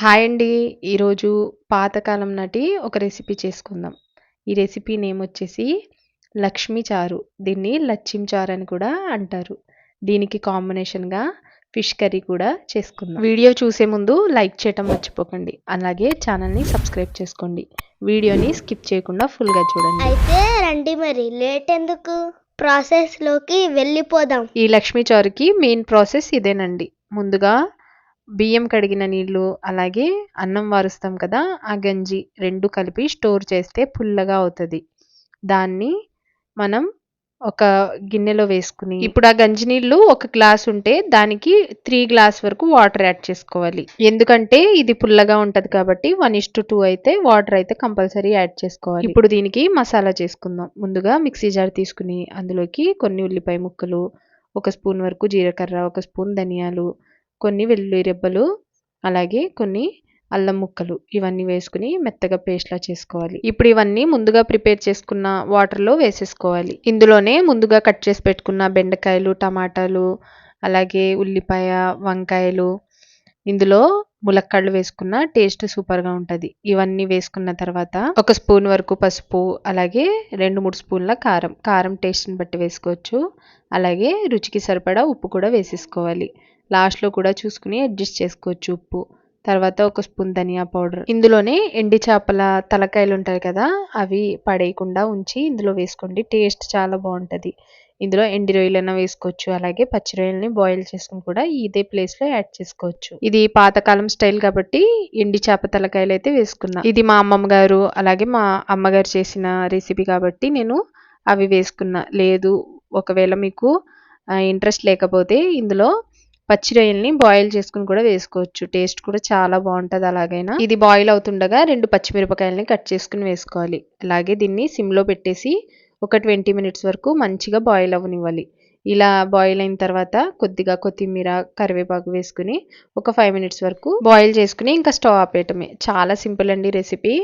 Hi అండి. ఈరోజు పాతకాలం నాటి ఒక రెసిపీ చేసుకుందాం. ఈ రెసిపీ నేమ్ వచ్చేసి లక్ష్మీ చారు. దీన్ని లచ్చిం చారు అని కూడా అంటారు. దీనికి కాంబినేషన్గా ఫిష్ కర్రీ కూడా చేసుకుందాం. వీడియో చూసే ముందు లైక్ చేయటం మర్చిపోకండి. అలాగే ఛానల్ని సబ్స్క్రైబ్ చేసుకోండి. వీడియోని స్కిప్ చేయకుండా ఫుల్గా చూడండి. అయితే రండి మరి. లేట్ ఎందుకు? ప్రాసెస్లోకి వెళ్ళిపోదాం. ఈ లక్ష్మీ చారుకి మెయిన్ ప్రాసెస్ ఇదేనండి. ముందుగా బియ్యం కడిగిన నీళ్ళు అలాగే అన్నం వారుస్తాం కదా ఆ గంజి రెండు కలిపి స్టోర్ చేస్తే పుల్లగా అవుతుంది. దాన్ని మనం ఒక గిన్నెలో వేసుకుని ఇప్పుడు ఆ గంజి నీళ్ళు ఒక గ్లాస్ ఉంటే దానికి త్రీ గ్లాస్ వరకు వాటర్ యాడ్ చేసుకోవాలి. ఎందుకంటే ఇది పుల్లగా ఉంటది కాబట్టి వన్ ఇస్ టు టూ అయితే వాటర్ అయితే కంపల్సరీ యాడ్ చేసుకోవాలి. ఇప్పుడు దీనికి మసాలా చేసుకుందాం. ముందుగా మిక్సీ జార్ తీసుకుని అందులోకి కొన్ని ఉల్లిపాయ ముక్కలు ఒక స్పూన్ వరకు జీలకర్ర ఒక స్పూన్ ధనియాలు కొన్ని వెల్లుల్లి రెబ్బలు అలాగే కొన్ని అల్లం ముక్కలు. ఇవన్నీ వేసుకుని మెత్తగా పేస్ట్లా చేసుకోవాలి. ఇప్పుడు ఇవన్నీ ముందుగా ప్రిపేర్ చేసుకున్న వాటర్లో వేసేసుకోవాలి. ఇందులోనే ముందుగా కట్ చేసి పెట్టుకున్న బెండకాయలు టమాటాలు అలాగే ఉల్లిపాయ వంకాయలు ఇందులో ములక్కాళ్ళు వేసుకున్న టేస్ట్ సూపర్గా ఉంటుంది. ఇవన్నీ వేసుకున్న తర్వాత ఒక స్పూన్ వరకు పసుపు అలాగే రెండు మూడు స్పూన్ల కారం. కారం టేస్ట్ని బట్టి వేసుకోవచ్చు. అలాగే రుచికి సరిపడా ఉప్పు కూడా వేసేసుకోవాలి. లాస్ట్లో కూడా చూసుకుని అడ్జస్ట్ చేసుకోవచ్చు ఉప్పు. తర్వాత ఒక స్పూన్ ధనియా పౌడర్. ఇందులోనే ఎండి చేపల తలకాయలు ఉంటాయి కదా అవి పడేయకుండా ఉంచి ఇందులో వేసుకోండి. టేస్ట్ చాలా బాగుంటుంది. ఇందులో ఎండి రొయ్యలైనా వేసుకోవచ్చు. అలాగే పచ్చి రొయ్యలని బాయిల్ చేసుకుని కూడా ఇదే ప్లేస్లో యాడ్ చేసుకోవచ్చు. ఇది పాతకాలం స్టైల్ కాబట్టి ఎండి చేప తలకాయలు అయితే వేసుకున్నా. ఇది మా అమ్మమ్మ గారు అలాగే మా అమ్మగారు చేసిన రెసిపీ కాబట్టి నేను అవి వేసుకున్నా. లేదు ఒకవేళ మీకు ఇంట్రెస్ట్ లేకపోతే ఇందులో పచ్చి రొయ్యల్ని బాయిల్ చేసుకుని కూడా వేసుకోవచ్చు. టేస్ట్ కూడా చాలా బాగుంటుంది అలాగైనా. ఇది బాయిల్ అవుతుండగా రెండు పచ్చిమిరపకాయలని కట్ చేసుకుని వేసుకోవాలి. అలాగే దీన్ని సిమ్లో పెట్టేసి ఒక ట్వంటీ మినిట్స్ వరకు మంచిగా బాయిల్ అవ్వనివ్వాలి. ఇలా బాయిల్ అయిన తర్వాత కొద్దిగా కొత్తిమీర కరివేపాకు వేసుకుని ఒక ఫైవ్ మినిట్స్ వరకు బాయిల్ చేసుకుని ఇంకా స్టవ్ ఆపేయటమే. చాలా సింపుల్ అండి రెసిపీ.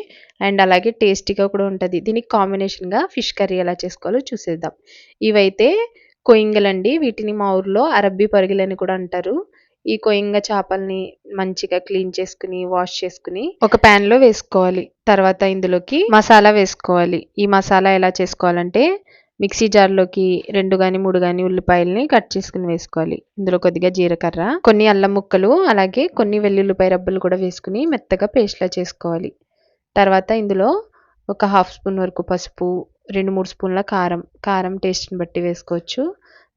అండ్ అలాగే టేస్టీగా కూడా ఉంటుంది. దీనికి కాంబినేషన్గా ఫిష్ కర్రీ ఎలా చేసుకోవాలో చూసేద్దాం. ఇవైతే కొయింగలండి వీటిని మా ఊర్లో అరబ్బీ పరుగులని కూడా అంటారు. ఈ కొయింగ చేపల్ని మంచిగా క్లీన్ చేసుకుని వాష్ చేసుకుని ఒక ప్యాన్లో వేసుకోవాలి. తర్వాత ఇందులోకి మసాలా వేసుకోవాలి. ఈ మసాలా ఎలా చేసుకోవాలంటే మిక్సీ జార్లోకి రెండు కానీ మూడు కానీ ఉల్లిపాయల్ని కట్ చేసుకుని వేసుకోవాలి. ఇందులో కొద్దిగా జీలకర్ర కొన్ని అల్లం ముక్కలు అలాగే కొన్ని వెల్లుల్లిపాయ రబ్బలు కూడా వేసుకుని మెత్తగా పేస్ట్లా చేసుకోవాలి. తర్వాత ఇందులో ఒక హాఫ్ స్పూన్ వరకు పసుపు రెండు మూడు స్పూన్ల కారం. కారం టేస్ట్ని బట్టి వేసుకోవచ్చు.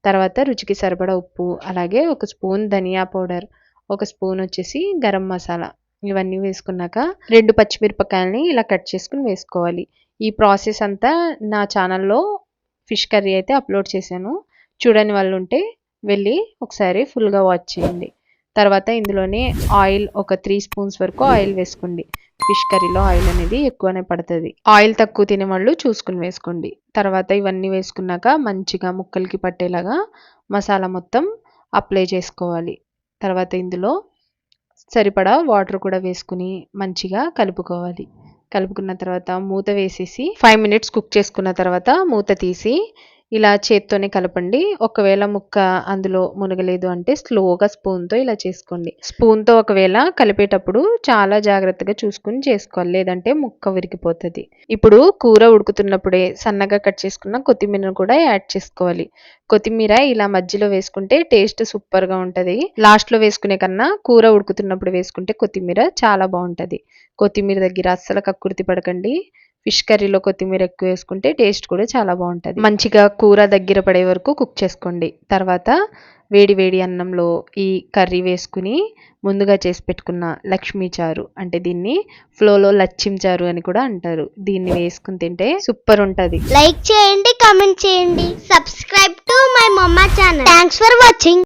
తర్వాత రుచికి సరిపడా ఉప్పు అలాగే ఒక స్పూన్ ధనియా పౌడర్ ఒక స్పూన్ వచ్చేసి గరం మసాలా ఇవన్నీ వేసుకున్నాక రెండు పచ్చిమిరపకాయలని ఇలా కట్ చేసుకుని వేసుకోవాలి. ఈ ప్రాసెస్ అంతా నా ఛానల్లో ఫిష్ కర్రీ అయితే అప్లోడ్ చేశాను. చూడని వాళ్ళు ఉంటే వెళ్ళి ఒకసారి ఫుల్గా వాచ్ చేయండి. తర్వాత ఇందులోనే ఆయిల్ ఒక త్రీ స్పూన్స్ వరకు ఆయిల్ వేసుకోండి. ఫిష్ కర్రీలో ఆయిల్ అనేది ఎక్కువనే పడుతుంది. ఆయిల్ తక్కువ తినే వాళ్ళు చూసుకుని వేసుకోండి. తర్వాత ఇవన్నీ వేసుకున్నాక మంచిగా ముక్కలకి పట్టేలాగా మసాలా మొత్తం అప్లై చేసుకోవాలి. తర్వాత ఇందులో సరిపడా వాటర్ కూడా వేసుకుని మంచిగా కలుపుకోవాలి. కలుపుకున్న తర్వాత మూత వేసేసి ఫైవ్ మినిట్స్ కుక్ చేసుకున్న తర్వాత మూత తీసి ఇలా చేత్తోనే కలపండి. ఒకవేళ ముక్క అందులో మునగలేదు అంటే స్లోగా స్పూన్తో ఇలా చేసుకోండి. స్పూన్తో ఒకవేళ కలిపేటప్పుడు చాలా జాగ్రత్తగా చూసుకుని చేసుకోవాలి. లేదంటే ముక్క విరిగిపోతుంది. ఇప్పుడు కూర ఉడుకుతున్నప్పుడే సన్నగా కట్ చేసుకున్న కొత్తిమీరను కూడా యాడ్ చేసుకోవాలి. కొత్తిమీర ఇలా మధ్యలో వేసుకుంటే టేస్ట్ సూపర్గా ఉంటుంది. లాస్ట్లో వేసుకునే కన్నా కూర ఉడుకుతున్నప్పుడు వేసుకుంటే కొత్తిమీర చాలా బాగుంటుంది. కొత్తిమీర దగ్గర అస్సలు కక్కుర్తి పడకండి. ఫిష్ కర్రీలో కొత్తిమీర ఎక్కువ వేసుకుంటే టేస్ట్ కూడా చాలా బాగుంటుంది. మంచిగా కూర దగ్గర పడే వరకు కుక్ చేసుకోండి. తర్వాత వేడి వేడి అన్నంలో ఈ కర్రీ వేసుకుని ముందుగా చేసి పెట్టుకున్న లక్ష్మీ చారు అంటే దీన్ని ఫ్లోలో లచ్చిం చారు అని కూడా అంటారు. దీన్ని వేసుకుని తింటే సూపర్ ఉంటుంది. లైక్ చేయండి కామెంట్ చేయండి. సబ్స్క్రైబ్ టు మై మమ్మ ఛానల్. Thanks for watching